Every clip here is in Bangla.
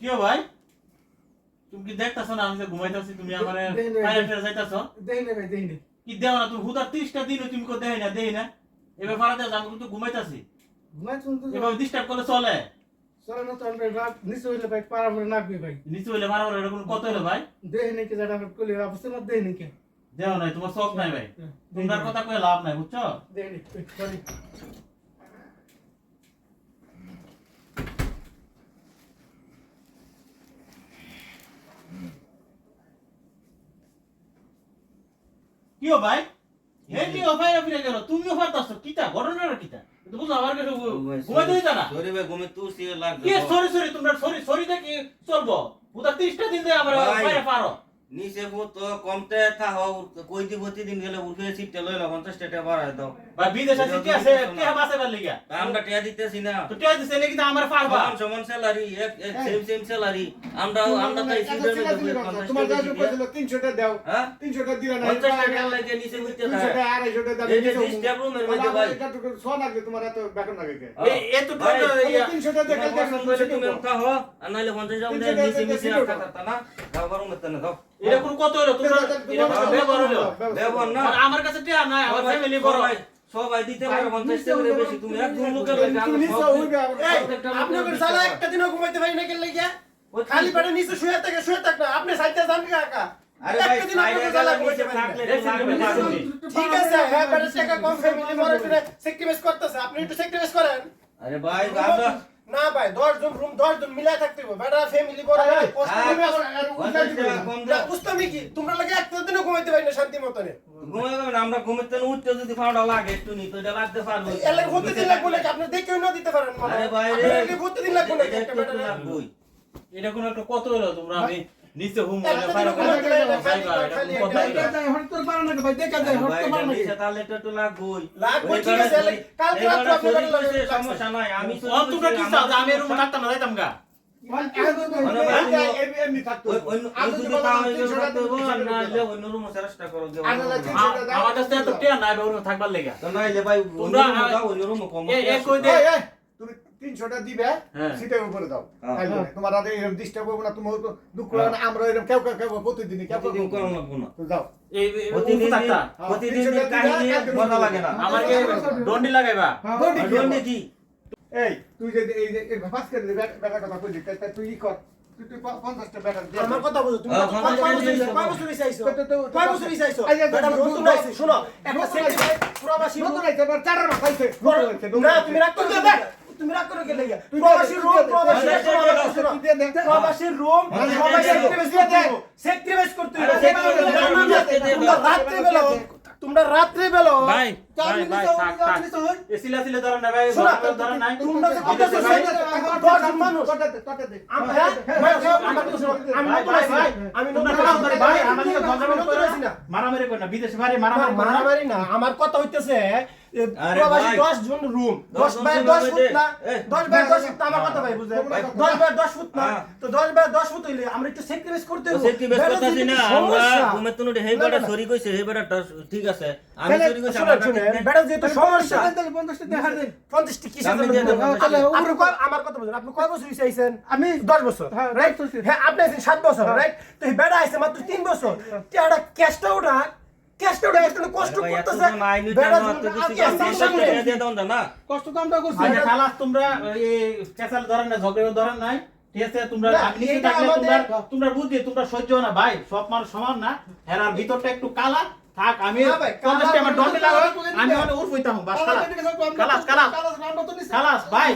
কি হো ভাই তুমি কি দেখতাছো না আমি যে ঘুমাইতাছি তুমি আমার দেই নাই। পায়ে ফেলে যাইতাছো দেই না ভাই দেই না কি দেও না তুমি হুদার ত্রিশটা দিন তুমি কো দেই না দেই না এবার ফারা দেও আমি কিন্তু ঘুমাইতাছি ঘুমাই শুনতে এভাবে ডিস্টার্ব করলে চলে চলে না তো আমরা রাত নিচে হইলে ভাই পারা পরে নাকবে ভাই নিচে হইলে মারা মারা এরকম কত হলো ভাই দেই নাকি যারা আমরা কলি অবস্থা না দেই নাকি দেও নাই তোমার শখ নাই ভাই তোমার কথা কয়ে লাভ নাই বুঝছ দেই নাকি সরি কি হো ভাই হে কি অফাইরা ফিরে গেল। তুমিও ফারতাছো কিটা ঘটনাটা কিটা তো বুঝো আমার কাছে ঘুমাই দিতা না। সরি ভাই ঘুমে তুই সিয়ে লাগ কি? সরি সরি তোমরা সরি সরি দেখি চলবো। হুদার ত্রিশটা দিন দে আমার। পারো নিচে ভূত তো কমতে থাহ কই দি প্রতিদিন গেলে উঠে সিটটা লইলা 50 টাকা বাড়ায় দাও। ভাই বিদেশ আছে কি আছে কে বাসে বার লিগা। আমরা টিয়া দিতেছি না। তো টিয়া দিছে নাকি তো আমার পারবা। সমান সমান স্যালারি এক এক সেম সেম স্যালারি আমরা আমরা তাই সিটের মধ্যে তোমার যা কইছিল 300 টাকা দাও। হ্যাঁ? 300 টাকা দিলা না 50 টাকা লাগে নিচে হইতে 200 টাকা থাকে 250 টাকা দাও ডিস্টার্ব রুমের মধ্যে ভাই। এটা তো সো লাগবে তোমার এত বেতন লাগে কে? এই এত ভাই, টাকা 300 টাকা দেখে তুমি উঠা হো। আর নাইলে 50 টাকা নিচে নিচে সিট না। দাও গরম মত না দাও এটা কোন কত হলো? তোমরা ব্যবহার হলো? দেবো না। আমার কাছে টিয়া নাই আমার ফ্যামিলি বড়। সবাই দিতে পারে 50 টাকা করে বেশি। তুমি একদম লোকের লাগে আমরা নিচে সব হইবে আবার। এই, আপনি ওকে সালা একটা দিনও ঘুমাইতে পারি না কেন লাগিয়া খালি পেটে নিচে শুয়ে থাকে শুয়ে থাক না আপনি সাইডে যান কাকা আরে ভাই গেলে নিচে। থাকলে দেখছেন তুমি। ঠিক আছে হ্যাঁ পেটের টাকা কম ফ্যামিলি মরে ফিরে করতেছে। আপনি একটু স্যাক্রিফাইস করেন। আরে ভাই আমরা না ভাই দশ জন রুম দশ জন মিলাই থাকতে হবে। বেটা ফ্যামিলি বড় হ্যাঁ, না। না, বুঝতামই কি? তোমরা লাগে একটা দিনও ঘুমাইতে পারি না শান্তি মতনে। ঘুমাই যাবেন আমরা ঘুমাইতে না উঠতে যদি ফাউডা লাগে একটু নি তো এটা লাগতে পারবে। এলে ঘুরতে দিন লাগবে নাকি? আপনি দেখেও না দিতে পারেন মনে আরে ভাই ঘুরতে দিন লাগবে নাকি এটা একটা বেটারে? এটা কোন একটা কত হলো তোমরা? আমি নিচে হুম দিনও পারো। সমস্যা নাই। আমি এরকম থাকতাম না যাইতাম গা। এমনি থাকতো। ওই- ওই- ওই যদি তাও এই রুমে থাকতে হইবো, আর না হইলে অন্য রুমে চেষ্টা করো যে আর নাহলে অন্য রুমে। তিনশো টাকা আমার কাছে থাকবার লেগা। তোমরা- তুমি তিনশোটা দিবে হ্যাঁ। সিটের উপরে দাও হ্যাঁ। তোমার আর এরকম ডিস্টার্ব করব না তোমার দুঃখ লাগে না আমরা এরকম কেউ কেউ কেউ প্রতিদিনই কেউ কেউ প্রতিদিন লাগবো না। তো যাও এই তুই যে এই যে করে বেটার কথা কইলি তুই কর আমার কথা বুঝো তুমি হ্যাঁ, কয় বছর বছর নতুন আইছে, শোনো, একটা। নতুন আইছে না, তুমি রাগ তুমি রাগ করো দে, প্রবাসী প্রবাসী রুম, করতে। রাত্রে বেলা তোমরা রাত্রে বেলা ভাই ভাই ভাই থাক থাক। সিলা ধরেন না ভাই ধরেন তোমরা যে কথা। মানুষ। আমার আমি ভাই, আমি ভাই, করো না। মারামারি কর না বিদেশে বাড়ি মারামারি মারামারি না আমার কথা হইতেছে প্রবাসী জন রুম বাই রুম দশ হইতে- ফুট না এ, বাই দশ ফুট না আমার কথা ভাই বুঝলেন? ভাই, বাই দশ ফুট না হ্যাঁ। তো দশ বাই দশ ফুট হইলে আমরা একটু স্যাক্রিফাইস করতে তো হইব। sacrifice বেড়া করতাছি যদি না, আমরা ঘুমের তুনুটে হেই বেটা না, না। সরি কইছে, হেই বেটাটা ঠিক আছে। আমি সরি কইছি, আমার যেহেতু সমস্যা তাহলে দেন। কিসের জন্য আপনি আমার কথা বুঝুন আপনি কয় বছর হইছে আইছেন? আমি দশ বছর হ্যাঁ, রাইট হ্যাঁ আপনি আছেন সাত বছর রাইট তো আইছে মাত্র তিন বছর। ক্যাশটা একটু কষ্ট করতেছে। কষ্ট তো আমরা করছি। খালাস তোমরা চেঁচাল ধরেন না ঝগড়া ধরেন নাই। ঠিক আছে তোমরা নিচে থাকলে তোমরা তোমরা বুদ্ধি তোমরা সহ্য না। ভাই সব মানুষ সমান না। হেরার ভিতরটা একটু কালা। থাক আমি উর্ফ হইতাম বাস খালাস। খালাস। ভাই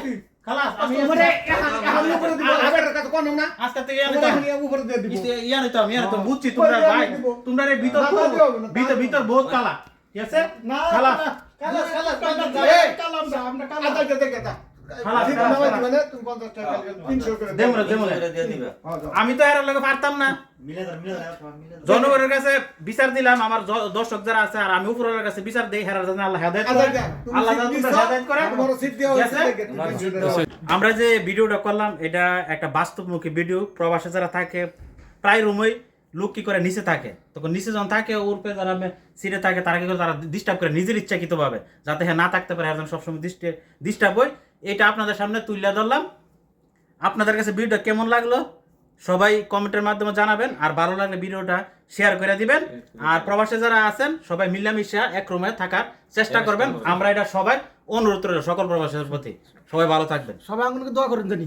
খালাস। আমি উপরে এখন এখন উপরে দিব আ- আবার কাছে কোন না আজকে থেকে আমি এখন উপরে দিয়ে দিব। ইয়া ইয়া নিতাম হ্যাঁ। বুঝছি তোমরা ভাই। আমি। তোমরা এই ভিতর তা তা ভিতর ভিতর। বহুত কালা ঠিক আছে? না কালা কালা কালা কালা আমরা কালা কে দেখে। দা খালাস, ঠিক খালাস, না ভাই খালাস। তুমি 50 টাকা দিও 300 করে দেবো না, দাও। দেবো না। করে দিয়ে দিবে। হ্যাঁ, যাও। আমি তো এর লগে পারতাম না জনগণের কাছে বিচার দিলাম আমার দর্শক যারা আছে আর আমি উপরের কাছে বিচার দেই হেরার জন্য আল্লাহ হেদায়েত করে আল্লাহ সিট যেন দিছো, তোমরা হেদায়েত করে বড় সিট দেওয়া ঠিক হয়েছে আছে? দেখে তুমি 300 টাকা দাও। আমরা যে ভিডিওটা করলাম এটা একটা বাস্তবমুখী ভিডিও প্রবাসে যারা থাকে প্রায় রুমই লোক কি করে নিচে থাকে তখন নিচে যখন থাকে উর্পে যারা সিটে থাকে তারা কি করে তারা ডিস্টার্ব করে নিজের ইচ্ছাকৃত ভাবে যাতে হ্যাঁ না থাকতে পারে একজন সবসময় ডিস্টার্ব হয় এটা আপনাদের সামনে তুলে ধরলাম। আপনাদের কাছে ভিডিওটা কেমন লাগল? সবাই কমেন্টের মাধ্যমে জানাবেন, আর ভালো লাগলে ভিডিওটা শেয়ার করে দিবেন। আর প্রবাসে যারা আছেন, সবাই মিলামিশা, এক রুমে থাকার চেষ্টা করবেন। আমরা এটা সবাই অনুরোধ রইল সকল প্রবাসের প্রতি। সবাই ভালো থাকবেন। সবাই আমাদেরকে দোয়া করেন জানি